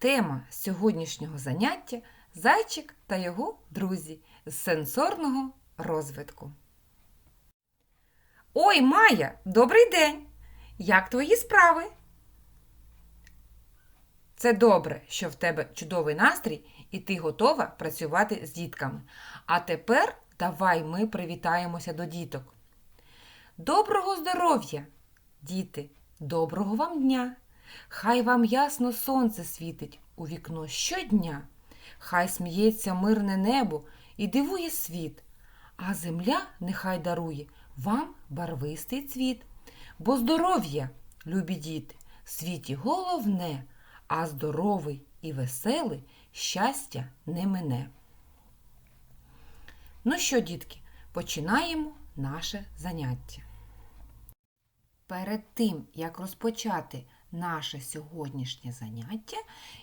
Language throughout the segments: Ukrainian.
Тема сьогоднішнього заняття зайчик та його друзі з сенсорного розвитку. Ой, Майя, добрий день! Як твої справи? Це добре, що в тебе чудовий настрій і ти готова працювати з дітками. А тепер давай ми привітаємося до діток. Доброго здоров'я, діти! Доброго вам дня! Хай вам ясно сонце світить у вікно щодня, хай сміється мирне небо і дивує світ, а земля нехай дарує вам барвистий цвіт. Бо здоров'я, любі діти, в світі головне, а здоровий і веселий щастя не мине. Ну що, дітки, починаємо наше заняття. Перед тим, як розпочати наше сьогоднішнє заняття,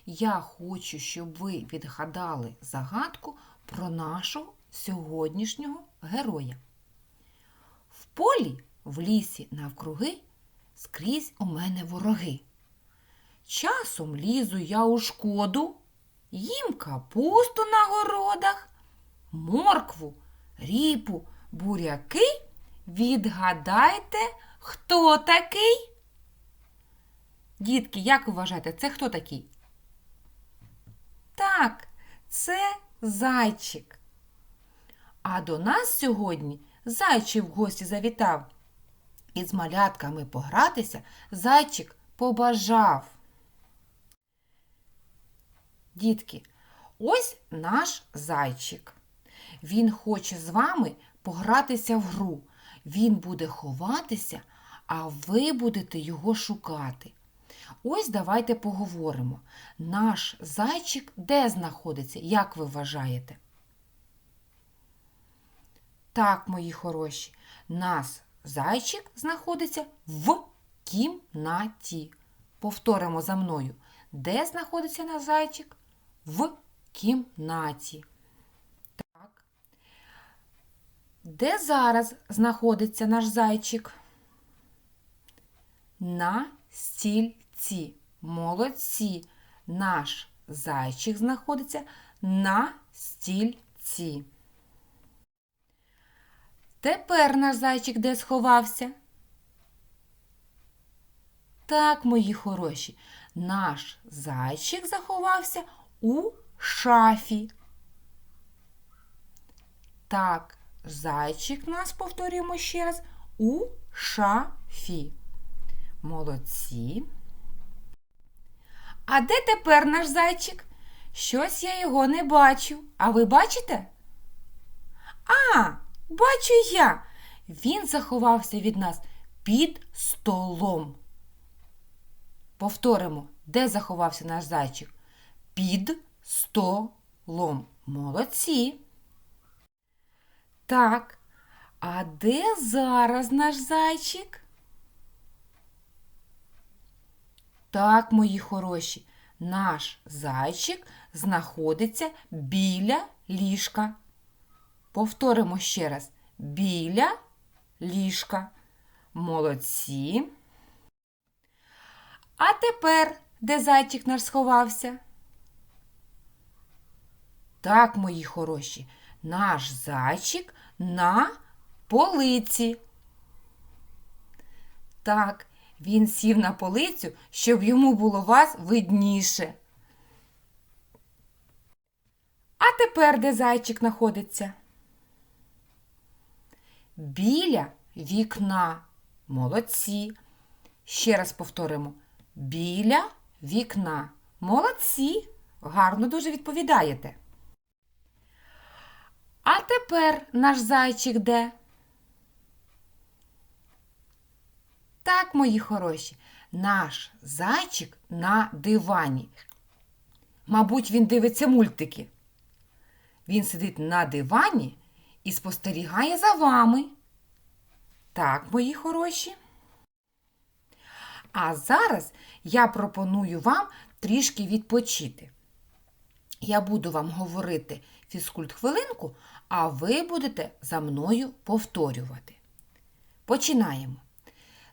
я хочу, щоб ви відгадали загадку про нашого сьогоднішнього героя. В полі, в лісі навкруги скрізь у мене вороги. Часом лізу я у шкоду, їм капусту на городах, моркву, ріпу, буряки. Відгадайте, хто такий? Дітки, як вважаєте, це хто такий? Так, це зайчик. А до нас сьогодні зайчик в гості завітав. І з малятками погратися зайчик побажав. Дітки, ось наш зайчик. Він хоче з вами погратися в гру. Він буде ховатися, а ви будете його шукати. Ось давайте поговоримо. Наш зайчик де знаходиться, як ви вважаєте? Так, мої хороші, наш зайчик знаходиться в кімнаті. Повторимо за мною. Де знаходиться наш зайчик? В кімнаті. Так. Де зараз знаходиться наш зайчик? На стільці. Молодці. Наш зайчик знаходиться на стільці. Тепер наш зайчик де сховався? Так, мої хороші, наш зайчик заховався у шафі. Так, зайчик нас повторюємо ще раз у шафі. Молодці. А де тепер наш зайчик? Щось я його не бачу. А ви бачите? А, бачу я. Він заховався від нас під столом. Повторимо, де заховався наш зайчик? Під столом. Молодці. Так, а де зараз наш зайчик? Так, мої хороші, наш зайчик знаходиться біля ліжка. Повторимо ще раз. Біля ліжка. Молодці. А тепер де зайчик наш сховався? Так, мої хороші, наш зайчик на полиці. Так, він сів на полицю, щоб йому було вас видніше. А тепер де зайчик знаходиться? Біля вікна. Молодці. Ще раз повторимо. Біля вікна. Молодці. Гарно дуже відповідаєте. А тепер наш зайчик де? Так, мої хороші, наш зайчик на дивані. Мабуть, він дивиться мультики. Він сидить на дивані і спостерігає за вами. Так, мої хороші. А зараз я пропоную вам трішки відпочити. Я буду вам говорити фізкульт хвилинку, а ви будете за мною повторювати. Починаємо.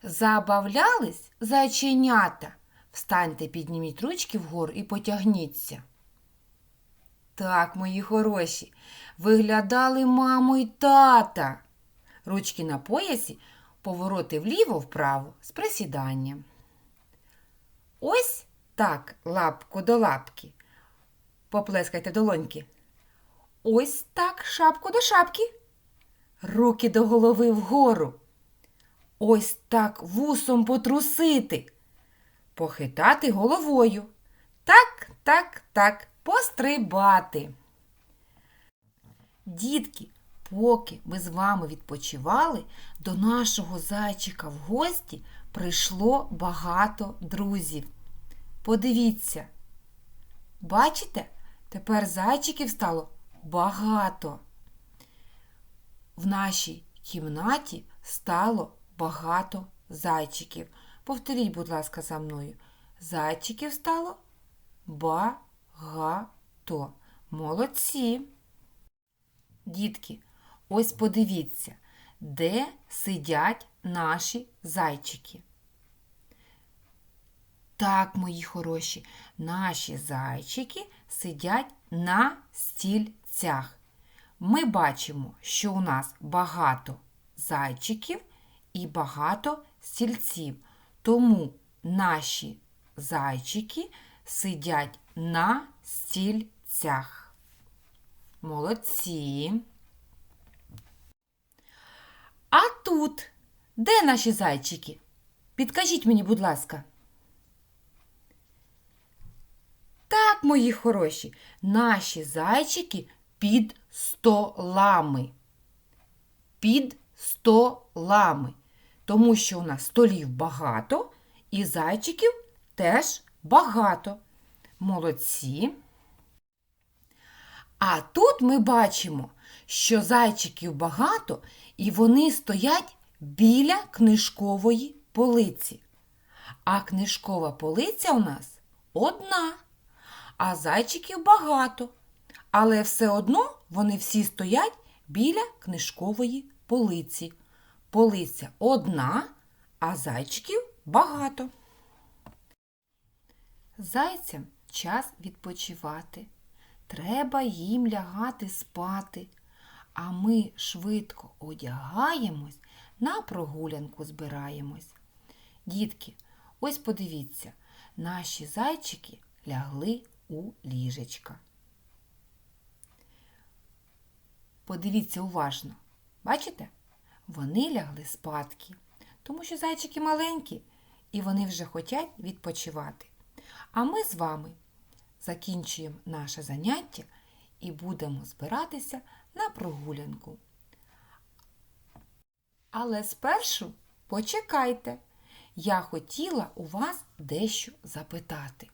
Забавлялись зайченята Встаньте, підніміть ручки вгору і потягніться. Так, мої хороші, виглядали маму й тата. Ручки на поясі, повороти вліво-вправо з присіданням. Ось так, лапку до лапки. Поплескайте долоньки. Ось так, шапку до шапки. Руки до голови вгору. Ось так вусом потрусити. Похитати головою. Так, так, так, пострибати. Дітки, поки ми з вами відпочивали, до нашого зайчика в гості прийшло багато друзів. Подивіться, бачите, тепер зайчиків стало багато. В нашій кімнаті стало багато зайчиків. Повторіть, будь ласка, за мною. Зайчиків стало багато. Молодці. Дітки, ось подивіться, де сидять наші зайчики. Так, мої хороші, наші зайчики сидять на стільцях. Ми бачимо, що у нас багато зайчиків і багато стільців. Тому наші зайчики сидять на стільцях. Молодці. А тут де наші зайчики? Підкажіть мені, будь ласка. Так, мої хороші, наші зайчики під столами. Під столами. Тому що у нас столів багато і зайчиків теж багато. Молодці. А тут ми бачимо, що зайчиків багато і вони стоять біля книжкової полиці. А книжкова полиця у нас одна, а зайчиків багато. Але все одно вони всі стоять біля книжкової полиці. Полиця одна, а зайчиків багато. Зайцям час відпочивати. Треба їм лягати спати. А ми швидко одягаємось, на прогулянку збираємось. Дітки, ось подивіться, наші зайчики лягли у ліжечка. Подивіться уважно. Бачите? Вони лягли спадки, тому що зайчики маленькі і вони вже хочуть відпочивати. А ми з вами закінчуємо наше заняття і будемо збиратися на прогулянку. Але спершу почекайте, я хотіла у вас дещо запитати.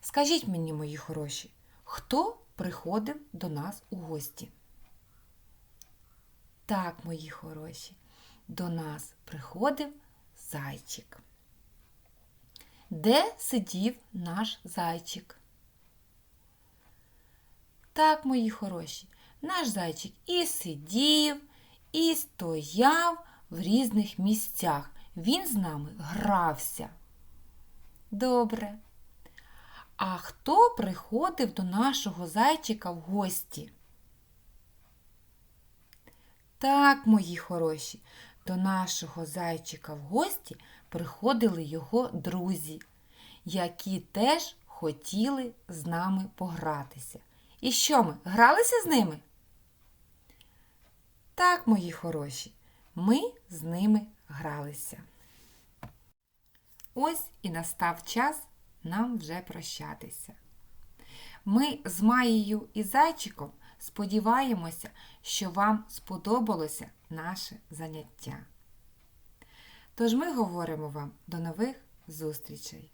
Скажіть мені, мої хороші, хто приходив до нас у гості? Так, мої хороші, до нас приходив зайчик. Де сидів наш зайчик? Так, мої хороші, наш зайчик і сидів, і стояв в різних місцях. Він з нами грався. Добре. А хто приходив до нашого зайчика в гості? Так, мої хороші, до нашого зайчика в гості приходили його друзі, які теж хотіли з нами погратися. І що ми? Гралися з ними? Так, мої хороші, ми з ними гралися. Ось і настав час нам вже прощатися. Ми з Маєю і зайчиком сподіваємося, що вам сподобалося наше заняття. Тож ми говоримо вам до нових зустрічей!